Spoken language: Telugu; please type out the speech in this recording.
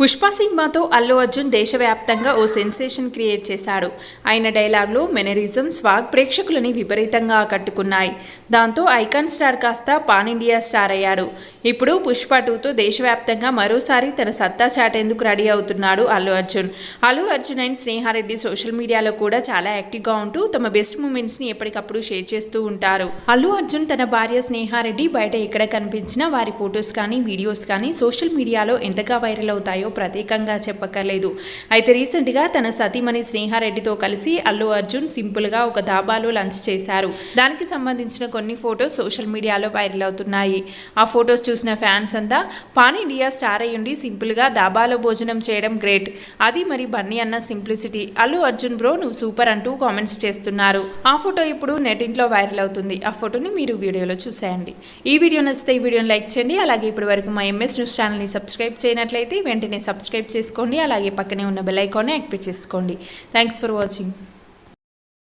పుష్ప సినిమాతో అల్లు అర్జున్ దేశవ్యాప్తంగా ఓ సెన్సేషన్ క్రియేట్ చేశాడు. ఆయన డైలాగ్లు మెనరిజం స్వాగ్ ప్రేక్షకులని విపరీతంగా ఆకట్టుకున్నాయి. దాంతో ఐకాన్ స్టార్ కాస్త పాన్ ఇండియా స్టార్ అయ్యాడు. ఇప్పుడు పుష్ప టూతో దేశవ్యాప్తంగా మరోసారి తన సత్తా చాటేందుకు రెడీ అవుతున్నాడు అల్లు అర్జున్. అల్లు అర్జున్ అండ్ స్నేహారెడ్డి సోషల్ మీడియాలో కూడా చాలా యాక్టివ్గా ఉంటూ తమ బెస్ట్ మూమెంట్స్ని ఎప్పటికప్పుడు షేర్ చేస్తూ ఉంటారు. అల్లు అర్జున్ తన భార్య స్నేహారెడ్డి బయట ఎక్కడ కనిపించినా వారి ఫొటోస్ కానీ వీడియోస్ కానీ సోషల్ మీడియాలో ఎంతగా వైరల్ అవుతాయో ప్రత్యేకంగా చెప్పక్కర్లేదు. అయితే రీసెంట్గా తన సతీమణి స్నేహారెడ్డితో కలిసి అల్లు అర్జున్ సింపుల్గా ఒక దాబాలో లంచ్ చేశారు. దానికి సంబంధించిన కొన్ని ఫొటోస్ సోషల్ మీడియాలో వైరల్ అవుతున్నాయి. ఆ ఫొటోస్ చూసిన ఫ్యాన్స్ అంతా పాన్ ఇండియా స్టార్ అయ్యుండి సింపుల్గా దాబాలో భోజనం చేయడం గ్రేట్. అది మరి బన్నీ అన్న సింప్లిసిటీ. అల్లు అర్జున్ బ్రో నువ్వు సూపర్ అంటూ కామెంట్స్ చేస్తున్నారు. ఆ ఫోటో ఇప్పుడు నెటింట్లో వైరల్ అవుతుంది. ఆ ఫోటోని మీరు వీడియోలో చూసేయండి. ఈ వీడియో నచ్చితే ఈ వీడియోని లైక్ చేయండి. అలాగే ఇప్పటివరకు మా ఎంఎస్ న్యూస్ ఛానల్ని సబ్స్క్రైబ్ చేయనట్లయితే వెంటనే సబ్స్క్రైబ్ చేసుకోండి అలాగే పక్కనే ఉన్న బెల్ ఐకాన్ని యాక్టివేట్ చేసుకోండి. Thanks for watching